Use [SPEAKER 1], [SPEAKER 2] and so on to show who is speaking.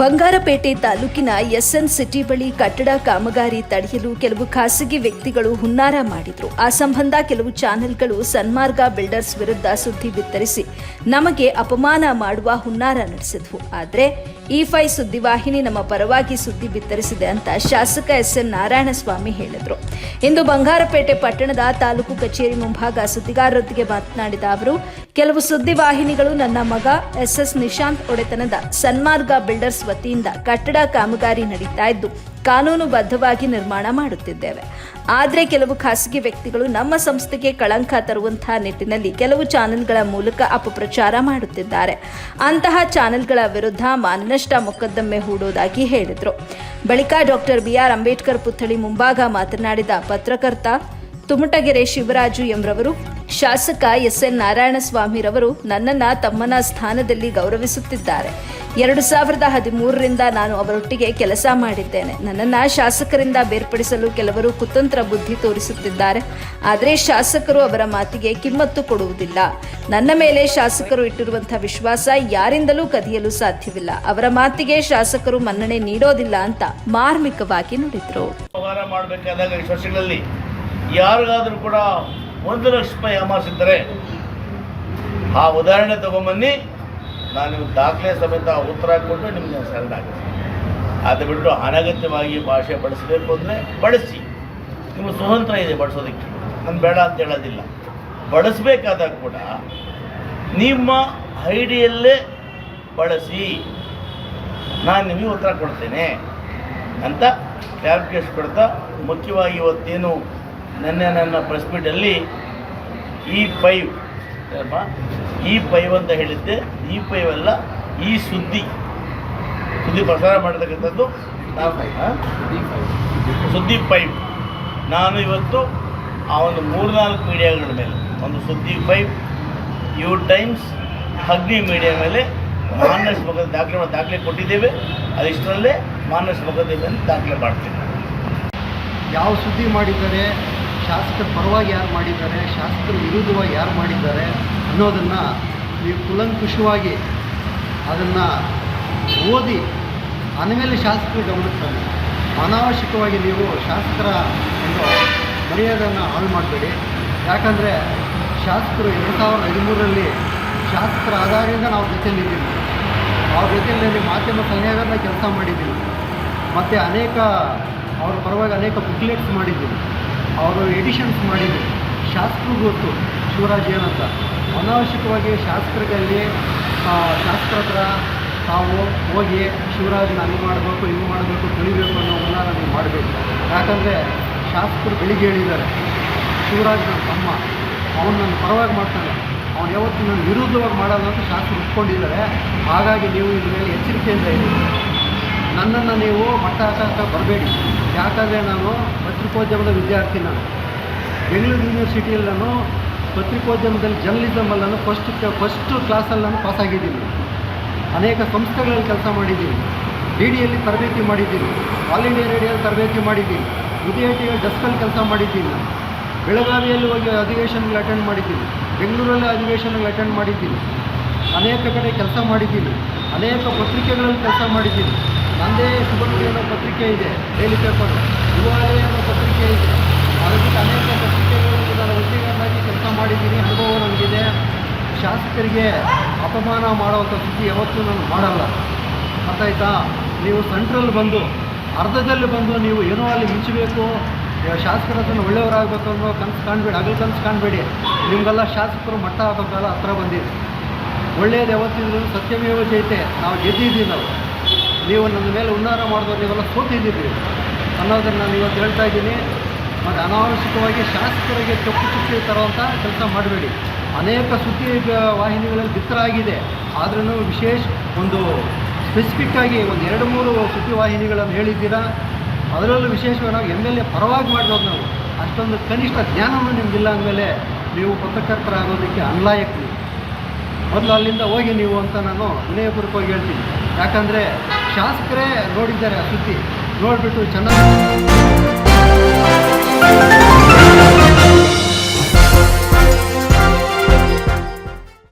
[SPEAKER 1] ಬಂಗಾರಪೇಟೆ ತಾಲೂಕಿನ SN city ಬಳಿ ಕಟ್ಟಡ ಕಾಮಗಾರಿ ತಡೆಯಲು ಕೆಲವು ಖಾಸಗಿ ವ್ಯಕ್ತಿಗಳು ಹುನ್ನಾರ ಮಾಡಿದ್ರು. ಆ ಸಂಬಂಧ ಕೆಲವು ಚಾನೆಲ್ಗಳು ಸನ್ಮಾರ್ಗ ಬಿಲ್ಡರ್ಸ್ ವಿರುದ್ಧ ಸುದ್ದಿ ಬಿತ್ತರಿಸಿ ನಮಗೆ ಅಪಮಾನ ಮಾಡುವ ಹುನ್ನಾರ ನಡೆಸಿದ್ವು. ಆದರೆ ಈ ಫೈ ಸುದ್ದಿವಾಹಿನಿ ನಮ್ಮ ಪರವಾಗಿ ಸುದ್ದಿ ಬಿತ್ತರಿಸಿದೆ ಅಂತ ಶಾಸಕ ಎಸ್ ಎನ್ ನಾರಾಯಣಸ್ವಾಮಿ ಹೇಳಿದರು. ಇಂದು ಬಂಗಾರಪೇಟೆ ಪಟ್ಟಣದ ತಾಲೂಕು ಕಚೇರಿ ಮುಂಭಾಗ ಸುದ್ದಿಗಾರರೊಂದಿಗೆ ಮಾತನಾಡಿದ ಅವರು ಕೆಲವು ಸುದ್ದಿವಾಹಿನಿಗಳು ನನ್ನ ಮಗ ಎಸ್ ಎಸ್ ನಿಶಾಂತ್ ಒಡೆತನದ ಸನ್ಮಾರ್ಗ ಬಿಲ್ಡರ್ಸ್ ವತಿಯಿಂದ ಕಟ್ಟಡ ಕಾಮಗಾರಿ ನಡೀತಾ ಇದ್ದು ಕಾನೂನುಬದ್ಧವಾಗಿ ನಿರ್ಮಾಣ ಮಾಡುತ್ತಿದ್ದೇವೆ. ಆದರೆ ಕೆಲವು ಖಾಸಗಿ ವ್ಯಕ್ತಿಗಳು ನಮ್ಮ ಸಂಸ್ಥೆಗೆ ಕಳಂಕ ತರುವಂತಹ ನಿಟ್ಟಿನಲ್ಲಿ ಕೆಲವು ಚಾನೆಲ್ಗಳ ಮೂಲಕ ಅಪಪ್ರಚಾರ ಮಾಡುತ್ತಿದ್ದಾರೆ. ಅಂತಹ ಚಾನೆಲ್ಗಳ ವಿರುದ್ಧ ಮಾನನಷ್ಟ ಮೊಕದ್ದಮೆ ಹೂಡೋದಾಗಿ ಹೇಳಿದರು. ಬಳಿಕ ಡಾಕ್ಟರ್ ಬಿಆರ್ ಅಂಬೇಡ್ಕರ್ ಪುತ್ಥಳಿ ಮುಂಭಾಗ ಮಾತನಾಡಿದ ಪತ್ರಕರ್ತ ತುಮಟಗೆರೆ ಶಿವರಾಜು ಎಂರವರು ಶಾಸಕ ಎಸ್ ಎನ್ ನಾರಾಯಣಸ್ವಾಮಿರವರು ನನ್ನನ್ನ ತಮ್ಮನ ಸ್ಥಾನದಲ್ಲಿ ಗೌರವಿಸುತ್ತಿದ್ದಾರೆ. ಎರಡು ಸಾವಿರದ ಹದಿಮೂರರಿಂದ ನಾನು ಅವರೊಟ್ಟಿಗೆ ಕೆಲಸ ಮಾಡಿದ್ದೇನೆ. ನನ್ನನ್ನ ಶಾಸಕರಿಂದ ಬೇರ್ಪಡಿಸಲು ಕೆಲವರು ಕುತಂತ್ರ ಬುದ್ಧಿ ತೋರಿಸುತ್ತಿದ್ದಾರೆ. ಆದರೆ ಶಾಸಕರು ಅವರ ಮಾತಿಗೆ ಕಿಮ್ಮತ್ತು ಕೊಡುವುದಿಲ್ಲ. ನನ್ನ ಮೇಲೆ ಶಾಸಕರು ಇಟ್ಟಿರುವಂತಹ ವಿಶ್ವಾಸ ಯಾರಿಂದಲೂ ಕದಿಯಲು ಸಾಧ್ಯವಿಲ್ಲ. ಅವರ ಮಾತಿಗೆ ಶಾಸಕರು ಮನ್ನಣೆ ನೀಡೋದಿಲ್ಲ ಅಂತ ಮಾರ್ಮಿಕವಾಗಿ ನುಡಿದ್ರು.
[SPEAKER 2] ಯಾರಿಗಾದರೂ ಕೂಡ ಒಂದು ಲಕ್ಷ ರೂಪಾಯಿ ಯಾಮಾರಿಸಿದ್ದರೆ ಆ ಉದಾಹರಣೆ ತಗೊಂಬನ್ನಿ. ನಾನು ನಿಮ್ಗೆ ದಾಖಲೆ ಸಮೇತ ಉತ್ತರ ಕೊಟ್ಟು ನಿಮಗೆ ನಾನು ಆಗುತ್ತೆ. ಅದು ಬಿಟ್ಟು ಅನಗತ್ಯವಾಗಿ ಭಾಷೆ ಬಳಸಬೇಕು ಅಂದರೆ ಬಳಸಿ. ನಿಮಗೆ ಸ್ವತಂತ್ರ ಇದೆ ಬಳಸೋದಕ್ಕೆ. ನಾನು ಬೇಡ ಅಂತ ಹೇಳೋದಿಲ್ಲ. ಬಳಸಬೇಕಾದಾಗ ಕೂಡ ನಿಮ್ಮ ಐಡಿಯಲ್ಲೇ ಬಳಸಿ. ನಾನು ನಿಮಗೆ ಉತ್ತರ ಕೊಡ್ತೇನೆ ಅಂತ ಕ್ಲಾರಿಫಿಕೇಶನ್ ಕೊಡ್ತಾ ಮುಖ್ಯವಾಗಿ ಇವತ್ತೇನು ನಿನ್ನೆ ನನ್ನ ಪ್ರೆಸ್ ಮೀಟಲ್ಲಿ ಇ ಫೈವ್ ಇ ಫೈವ್ ಅಂತ ಹೇಳಿದ್ದೆ. ಇ ಫೈವ್ ಅಲ್ಲ, ಈ ಸುದ್ದಿ. ಸುದ್ದಿ ಪ್ರಸಾರ ಮಾಡತಕ್ಕಂಥದ್ದು? ಸುದ್ದಿ ಫೈವ್ ನಾನು ಇವತ್ತು ಆ ಒಂದು ಮೂರ್ನಾಲ್ಕು ಮೀಡಿಯಾಗಳ ಮೇಲೆ, ಒಂದು ಸುದ್ದಿ five U times Agni media ಮೇಲೆ ಮಾನಸ್ ಮೊಕದ್ದಮೆ ದಾಖಲೆ ದಾಖಲೆ ಕೊಟ್ಟಿದ್ದೇವೆ. ಅದಿಷ್ಟರಲ್ಲೇ ಮಾನಸ್ ಮೊಕದ್ದಮೆಯನ್ನು ದಾಖಲೆ ಮಾಡ್ತೇನೆ.
[SPEAKER 3] ಯಾವ ಸುದ್ದಿ ಮಾಡಿದ್ದಾರೆ? ಶಾಸಕರ ಪರವಾಗಿ ಯಾರು ಮಾಡಿದ್ದಾರೆ, ಶಾಸಕರ ವಿರುದ್ಧವಾಗಿ ಯಾರು ಮಾಡಿದ್ದಾರೆ ಅನ್ನೋದನ್ನು ನೀವು ಕುಲಂಕುಷವಾಗಿ ಅದನ್ನು ಓದಿ ಆಮೇಲೆ ಶಾಸಕರು ಗಮನಿಸ್ತಾರೆ ಅನಾವಶ್ಯಕವಾಗಿ ನೀವು ಶಾಸಕರ ಒಂದು ಮರ್ಯಾದೆಯನ್ನು ಹಾಳು ಮಾಡಬೇಡಿ. ಯಾಕಂದರೆ ಶಾಸಕರು ಎರಡು ಸಾವಿರದ ಹದಿಮೂರರಲ್ಲಿ ಶಾಸಕರ ಆಧಾರದಿಂದ ನಾವು ಜೊತೆಯಲ್ಲಿದ್ದೀವಿ. ಅವ್ರ ಜೊತೆಯಲ್ಲಿ ಮಾಧ್ಯಮ ಸಲಹೆಗಾರನ ಕೆಲಸ ಮಾಡಿದ್ದೀವಿ. ಮತ್ತು ಅನೇಕ ಅವ್ರ ಪರವಾಗಿ ಅನೇಕ ಬುಕ್ಲೆಟ್ಸ್ ಮಾಡಿದ್ದೀವಿ. ಅವರು ಎಡಿಷನ್ಸ್ ಮಾಡಿದರು. ಶಾಸ್ತ್ರ ಗೊತ್ತು, ಶಿವರಾಜ್ ಏನಂತ. ಅನಾವಶ್ಯಕವಾಗಿ ಶಾಸ್ತ್ರದಲ್ಲಿ ಶಾಸ್ತ್ರ ಹತ್ರ ತಾವು ಹೋಗಿ ಶಿವರಾಜ್ನ ಹಂಗೆ ಮಾಡಬೇಕು ಹಿಂಗೆ ಮಾಡಬೇಕು, ತಿಳಿಬೇಕು ಅನ್ನೋದನ್ನ ನಮಗೆ ಮಾಡಬೇಕು. ಯಾಕಂದರೆ ಶಾಸ್ತ್ರ ಬೆಳಿಗ್ಗೆ ಹೇಳಿದ್ದಾರೆ. ಶಿವರಾಜ್ ನನ್ನ ತಮ್ಮ. ಅವನು ನನ್ನ ಪರವಾಗಿ ಮಾಡ್ತಾನೆ. ಅವನು ಯಾವತ್ತೂ ನನ್ನ ವಿರುದ್ಧವಾಗಿ ಮಾಡಲ್ಲ ಅಂತ ಶಾಸಕರು ಒಪ್ಕೊಂಡಿದ್ದಾರೆ. ಹಾಗಾಗಿ ನೀವು ಇದ್ರ ಮೇಲೆ ಎಚ್ಚರಿಕೆಯಿಂದ ಇರಿ. ನನ್ನನ್ನು ನೀವು ಮಟ್ಟ ಹಾಕಕ್ಕೆ ಬರಬೇಡಿ. ಯಾಕಂದರೆ ನಾನು ಪತ್ರಿಕೋದ್ಯಮದ ವಿದ್ಯಾರ್ಥಿ ನಾನು ಬೆಂಗಳೂರು ಯೂನಿವರ್ಸಿಟಿಯಲ್ಲಿ ನಾನು ಪತ್ರಿಕೋದ್ಯಮದಲ್ಲಿ ಜರ್ನಲಿಸಮಲ್ಲಿ ನಾನು ಫಸ್ಟ್ ಫಸ್ಟ್ ಕ್ಲಾಸಲ್ಲಿ ನಾನು ಪಾಸಾಗಿದ್ದೀನಿ ಅನೇಕ ಸಂಸ್ಥೆಗಳಲ್ಲಿ ಕೆಲಸ ಮಾಡಿದ್ದೀನಿ. ಡಿ ಡಿಯಲ್ಲಿ ತರಬೇತಿ ಮಾಡಿದ್ದೀನಿ. ಆಲ್ ಇಂಡಿಯಾ ರೇಡಿಯೋಲ್ಲಿ ತರಬೇತಿ ಮಾಡಿದ್ದೀನಿ. ಉದಯ ಟಿವಿಯಲ್ಲಿ ಡೆಸ್ಕಲ್ಲಿ ಕೆಲಸ ಮಾಡಿದ್ದೀನಿ. ಬೆಳಗಾವಿಯಲ್ಲಿ ಹೋಗಿ ಅಧಿವೇಶನಗಳು ಅಟೆಂಡ್ ಮಾಡಿದ್ದೀನಿ. ಬೆಂಗಳೂರಲ್ಲಿ ಅಧಿವೇಶನಗಳು ಅಟೆಂಡ್ ಮಾಡಿದ್ದೀನಿ. ಅನೇಕ ಕಡೆ ಕೆಲಸ ಮಾಡಿದ್ದೀನಿ. ಅನೇಕ ಪತ್ರಿಕೆಗಳಲ್ಲಿ ಕೆಲಸ ಮಾಡಿದ್ದೀನಿ. ನಂದೇ ಸುಬ್ರಹ್ಮಣ್ಯ ಅನ್ನೋ ಪತ್ರಿಕೆ ಇದೆ ಡೈಲಿ ಪೇಪರ್ ಯುವಾಲಯ ಅನ್ನೋ ಪತ್ರಿಕೆ ಇದೆ. ಅದಕ್ಕೆ ಅನೇಕ ಪತ್ರಿಕೆಗಳಲ್ಲಿ ನಾನು ಉದ್ಯೋಗಿಗಳಾಗಿ ಕೆಲಸ ಮಾಡಿದ್ದೀನಿ, ಅನುಭವ ನನಗಿದೆ. ಶಾಸಕರಿಗೆ ಅಪಮಾನ ಮಾಡುವಂಥ ಸ್ಥಿತಿ ಯಾವತ್ತೂ ನಾನು ಮಾಡಲ್ಲ. ಅರ್ಥಾಯ್ತಾ? ನೀವು ಸೆಂಟ್ರಲ್ಲಿ ಬಂದು, ಅರ್ಧದಲ್ಲಿ ಬಂದು ನೀವು ಏನೋ ಅಲ್ಲಿ ಮಿಂಚಬೇಕು ಶಾಸಕರ ಹತ್ರ ಒಳ್ಳೆಯವರಾಗಬೇಕು ಅನ್ನೋ ಕನಸು ಕಾಣಬೇಡಿ ಅಗಲು ಕನಸು ಕಾಣಬೇಡಿ. ನಿಮಗೆಲ್ಲ ಶಾಸಕರು ಮಟ್ಟ ಹಾಕೋಕ್ಕೆಲ್ಲ ಕಾಲ ಹತ್ರ ಬಂದಿದೆ. ಒಳ್ಳೆಯದು ಯಾವತ್ತಿದ್ರು ಸತ್ಯಮೇವ ಜೈತೆ ನಾವು ಗೆದ್ದಿದ್ದೀವಿ ನಾವು. ನೀವು ನನ್ನ ಮೇಲೆ ಉನ್ನಾರ ಮಾಡಿದವ್ರು ನೀವೆಲ್ಲ ಸೋತಿದ್ದೀರಿ ಅನ್ನೋದನ್ನು ನಾನು ಇವತ್ತು ಹೇಳ್ತಾ ಇದ್ದೀನಿ. ಮತ್ತು ಅನಾವಶ್ಯಕವಾಗಿ ಶಾಸಕರಿಗೆ ತಪ್ಪು ಚುಕ್ಕಿ ತರುವಂಥ ಕೆಲಸ ಮಾಡಬೇಡಿ. ಅನೇಕ ಸುದ್ದಿ ವಾಹಿನಿಗಳಲ್ಲಿ ಬಿತ್ತರ ಆಗಿದೆ. ಆದ್ರೂ ವಿಶೇಷ ಒಂದು ಸ್ಪೆಸಿಫಿಕ್ ಆಗಿ ಒಂದು ಎರಡು ಮೂರು ಸುದ್ದಿ ವಾಹಿನಿಗಳನ್ನು ಹೇಳಿದ್ದೀರಾ? ಅದರಲ್ಲೂ ವಿಶೇಷವಾಗಿ ನಾವು ಎಂ ಎಲ್ ಪರವಾಗಿ ಮಾಡಿರೋದು ನಾವು. ಅಷ್ಟೊಂದು ಕನಿಷ್ಠ ಜ್ಞಾನವೂ ನಿಮಗಿಲ್ಲ ಅಂದಮೇಲೆ ನೀವು ಪತ್ರಕರ್ತರಾಗೋದಕ್ಕೆ ಅನ್ಲಾಯಕ್ ಮೊದಲು ಅಲ್ಲಿಂದ ಹೋಗಿ ನೀವು ಅಂತ ನಾನು ವಿನಯಪೂರ್ವಕವಾಗಿ ಹೇಳ್ತೀನಿ. ಯಾಕಂದರೆ ಶಾಸಕರೇ ನೋಡಿದ್ದಾರೆ ಆ ಸುದ್ದಿ. ನೋಡಿಬಿಟ್ಟು ಚೆನ್ನಾಗಿ